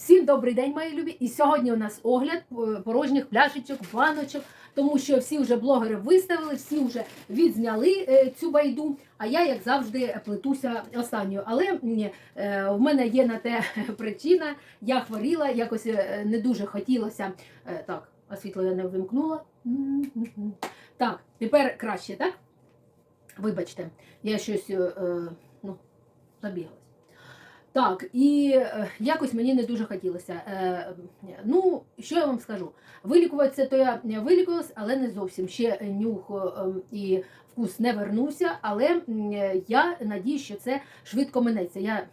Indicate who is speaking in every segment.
Speaker 1: Всім добрий день, мої любі! І сьогодні у нас огляд е, порожніх пляшечок, баночок, тому що всі вже блогери виставили, всі вже відзняли е, цю байду. А я, як завжди, плетуся останньою. Але е, в мене є на те причина. Я хворіла, якось не дуже хотілося. Так, а світло я не вимкнула. Так, тепер краще, так? Вибачте, я щось ну, забігалась. Так, і е, якось мені не дуже хотілося. Е, ну, що я вам скажу? Вилікуватися, то я вилікувалась, але не зовсім. Ще нюх е, ем, і вкус не вернувся, але е, я надіюсь, що це швидко минеться. Я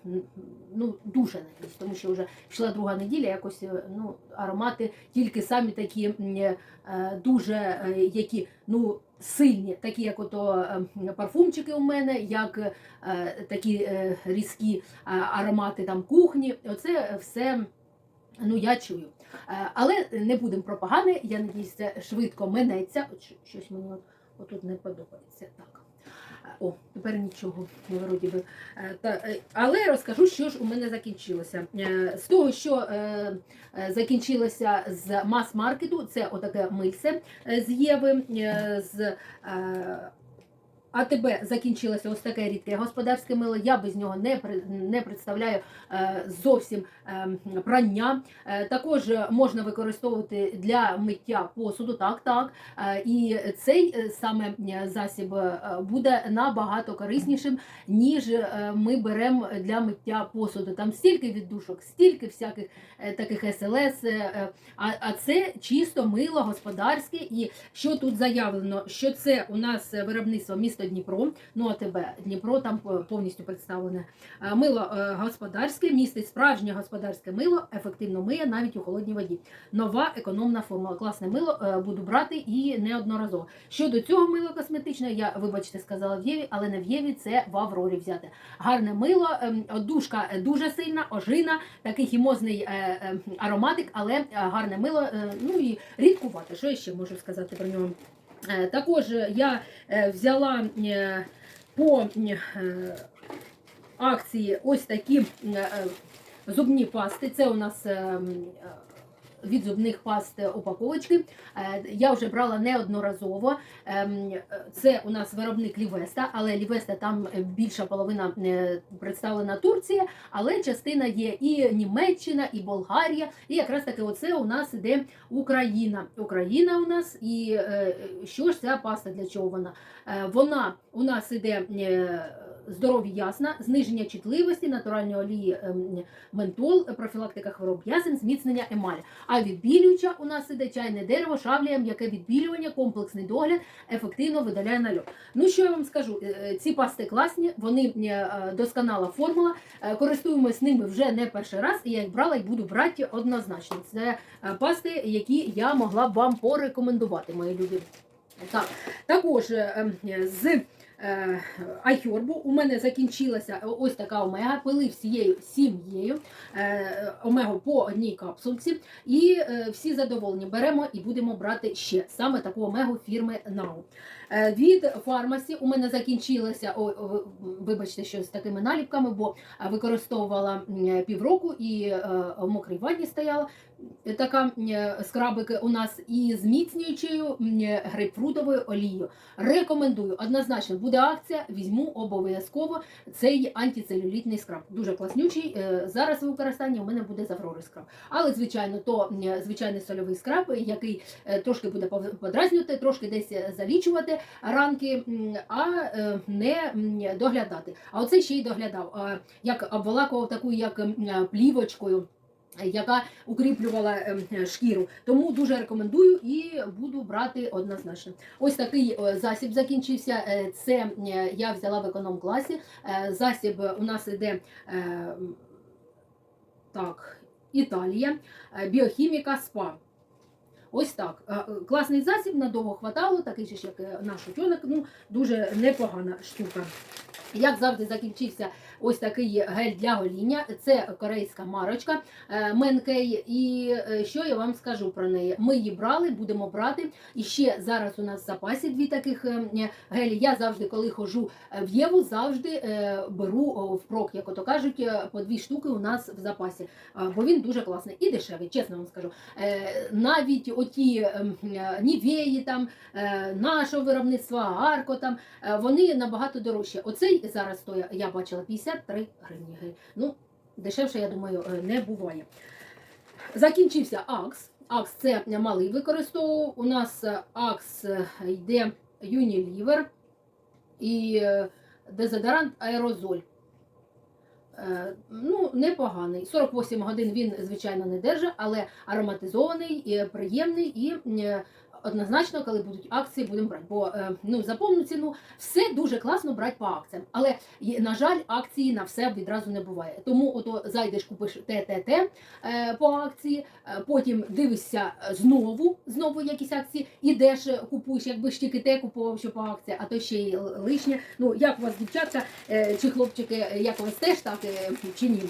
Speaker 1: ну, дуже надіюсь, тому що вже пішла друга неділя, якось е, ну, аромати тільки самі такі е, дуже які ну, сильні, такі як ото парфумчики у мене, як такі різкі аромати там кухні. Оце все ну, я чую. Але не будемо про погане, я надіюсь, це швидко минеться. От щось мені отут не подобається. Так. Е, О, тепер нічого вроді би. Е, Та, е, але розкажу, що ж у мене закінчилося. З того, що закінчилося з мас-маркету, це отаке мильце з Єви, з АТБ закінчилося ось таке рідке господарське мило. Я без нього не не представляю е, зовсім е, прання. Е, Також можна використовувати для миття посуду. Так, так. І цей саме засіб буде набагато кориснішим, ніж ми беремо для миття посуду. Там стільки віддушок, стільки всяких таких СЛС. А, а це чисто мило господарське. І що тут заявлено, що це у нас виробництво місто Дніпро, ну а тебе Дніпро там е, повністю представлене. Е, Мило е, господарське, містить справжнє господарське мило, ефективно миє навіть у холодній воді. Нова економна формула. Класне мило буду брати і неодноразово. Щодо цього мила косметичного, я, вибачте, сказала в Єві, але не в Єві, це в Аврорі взяти. Гарне мило, ем, душка дуже сильна, ожина, такий хімозний ароматик, але гарне мило, ну і рідкувати. Що я ще можу сказати про нього? Е, Також я е, взяла е, по акції ось такі зубні пасти. Це у нас е, м, е, від зубних паст упаковочки. Е, Я вже брала неодноразово. Ем, Це у нас виробник Лівеста, але Лівеста там е, більша половина е, представлена Турція, але частина є і Німеччина, і Болгарія. І якраз таки оце у нас іде Україна. Україна у нас, і що ж ця паста для чого вона? Вона у нас іде. Здоров'я ясна, зниження чутливості, натуральні олії ем, ментол, профілактика хвороб ясен, зміцнення емалі. А відбілююча у нас іде чайне дерево, шавлія, м'яке відбілювання, комплексний догляд, ефективно видаляє нальот. Ну що я вам скажу? Е, е, Ці пасти класні, вони е, досконала формула. Користуємось ними вже не перший раз, і я їх брала і буду брати однозначно. Це пасти, які я могла б вам порекомендувати, мої любі. Так, також е, е, з е, айхербу у мене закінчилася ось така омега, пили всією сім'єю е, омегу по одній капсулці, і е, всі задоволені. Беремо і будемо брати ще саме таку омегу фірми Нау. Від фармасі у мене закінчилася, о, вибачте, що з такими наліпками, бо використовувала півроку і в мокрій ванні стояла. Е, Така е, скрабик у нас і зміцнюючою грейпфрутовою олією. Рекомендую однозначно буде акція. Візьму обов'язково цей антицелюлітний скраб. Дуже класнючий. Е, Зараз в використанні у мене буде з Аврори скраб. Але звичайно, то звичайний сольовий скраб, який е, трошки буде подразнювати, трошки десь е, залічувати ранки, а е, не доглядати. А оце ще й доглядав. Як обволакував таку як плівочкою яка укріплювала ем, шкіру. Тому дуже рекомендую і буду брати однозначно. Ось такий е, засіб закінчився. Е, Це е, я взяла в економ-класі. Е, Засіб у нас іде е, так, Італія, е, біохіміка СПА. Ось так. Е, Класний засіб, надовго хватало, такий ж, як е, наш утюник, ну дуже непогана штука. Як завжди закінчився ось такий гель для гоління. Це корейська марочка Менкей. І е, що я вам скажу про неї? Ми її брали, будемо брати. І ще зараз у нас в запасі дві таких гелі. Я завжди, коли ходжу в Єву, завжди беру впрок, як ото кажуть, по дві штуки у нас в запасі. Бо він дуже класний і дешевий, чесно вам скажу. Навіть оті ем, е, нівеї там е, нашого виробництва, Арко там, е, вони набагато дорожчі. Оцей зараз стоїть, я бачила, 53 гривні. Ну, дешевше, я думаю, не буває. Закінчився Акс. Акс це малий використовував. У нас Акс йде Unilever і дезодорант аерозоль. Е, Ну, непоганий. 48 годин він, звичайно, не держить, але ароматизований, приємний і е, однозначно, коли будуть акції, будемо брати. Бо е, ну, за ціну все дуже класно брати по акціям. Але, на жаль, акції на все відразу не буває. Тому ото зайдеш, купиш ТТТ е, по акції, е, потім дивишся знову, знову якісь акції, ідеш, купуєш, якби ж тільки те купував, що по акції, а то ще й лишнє. Ну, як у вас, дівчатка чи хлопчики, як у вас теж так чи ні?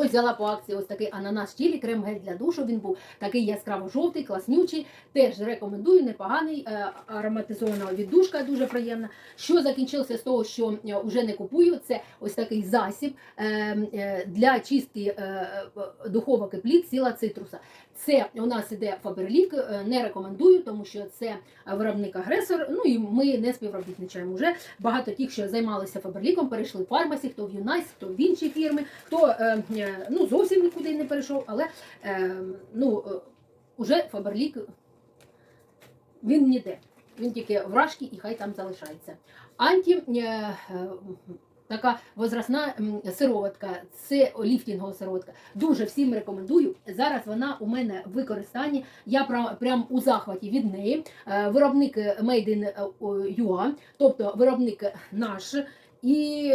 Speaker 1: Ось взяла по акції ось такий ананас чілі, крем гель для душу. Він був такий яскраво-жовтий, класнючий. Теж рекомендую, непоганий, е, ароматизована віддушка, дуже приємна. Що закінчилося з того, що е, вже не купую, це ось такий засіб е, е, для чистки е, е, духовок і пліт сіла цитруса. Це у нас іде Фаберлік, не рекомендую, тому що це виробник-агресор. Ну і ми не співробітничаємо вже. Багато тих, що займалися Фаберліком, перейшли в фармасі, хто в Юнайс, хто в інші фірми, хто е, е, ну, зовсім нікуди не перейшов, але е, ну, уже Фаберлік він ніде. Він тільки вражки і хай там залишається. Анті така возрастна сироватка, це ліфтінгова сироватка. Дуже всім рекомендую. Зараз вона у мене в використанні. Я прям у захваті від неї. Е, Виробник Made in е, UA, тобто виробник наш. І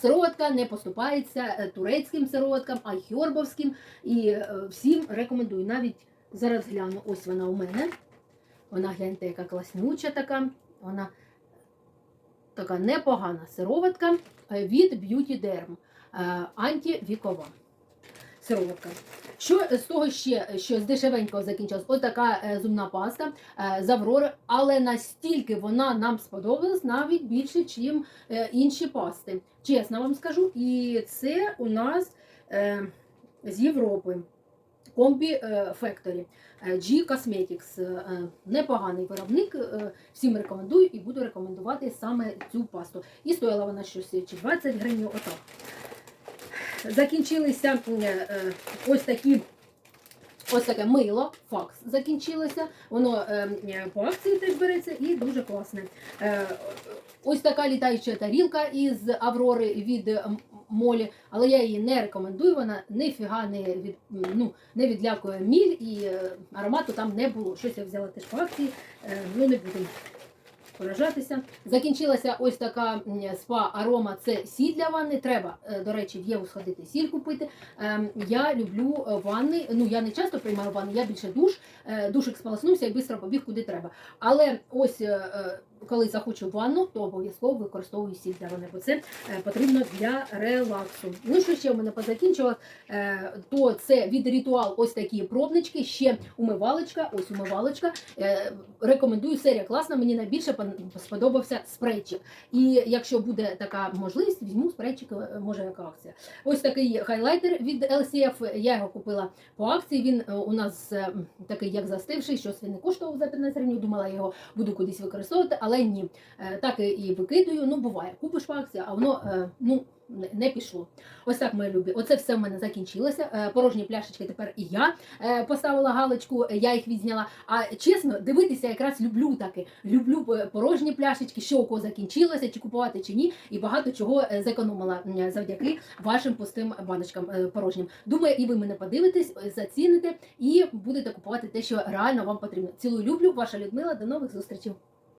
Speaker 1: сироватка не поступається е, турецьким сироваткам, а хьорбовським. І е, всім рекомендую. Навіть зараз гляну, ось вона у мене. Вона гляньте, яка класнюча така. Вона така непогана сироватка е, від Beauty Derm. е, Антивікова сироватка. Що з того ще, що з дешевенького закінчилось? Ось така е, зубна паста з Аврори, але настільки вона нам сподобалась навіть більше, ніж інші пасти. Чесно вам скажу. І це у нас з Європи. Комбі е, Factory. Е, G Cosmetics. Е, Непоганий виробник. Всім рекомендую і буду рекомендувати саме цю пасту. І стоїла вона щось чи 20 гривень, отак. Закінчилися ось такі. Ось таке мило, факс закінчилося. Воно е, по акції теж береться і дуже класне. Е, ось така літаюча тарілка із Аврори від молі, але я її не рекомендую. Вона ніфіга не від ну не відлякує міль і е, аромату там не було. Щось я взяла теж по акції, е, ну не будемо поражатися. Закінчилася ось така спа арома. Це сіль для ванни. Треба, е, до речі, в Єву сходити сіль купити. Ем, Я люблю ванни. Ну я не часто приймаю ванни, я більше душ. Душик сполоснувся і швидко побіг куди треба. Але ось коли захочу ванну, то обов'язково використовую сіль для ванни, бо це е, потрібно для релаксу. Ну що ще у мене позакінчилось, е, то це від ритуал ось такі пробнички, ще умивалочка, ось умивалочка. Е, Рекомендую, серія класна, мені найбільше сподобався спрейчик. І якщо буде така можливість, візьму спрейчик, може яка акція. Ось такий хайлайтер від LCF, я його купила по акції. Він у нас е, такий як застивший, щось він не коштував за 15 гривень. Думала, я його буду кудись використовувати, але ні. Е, Так і- викидую. Ну, буває. Купиш акції, а воно е, ну, не- пішло. Ось так, мої любі. Оце все в мене закінчилося. Е, Порожні пляшечки тепер і я поставила галочку, я їх відзняла. А чесно, дивитися якраз люблю таке. Люблю порожні пляшечки, що у кого закінчилося, чи купувати, чи ні. І багато чого зекономила завдяки вашим пустим баночкам порожнім. Думаю, і ви мене подивитесь, заціните і будете купувати те, що реально вам потрібно. Цілую люблю, ваша Людмила. До нових зустрічей.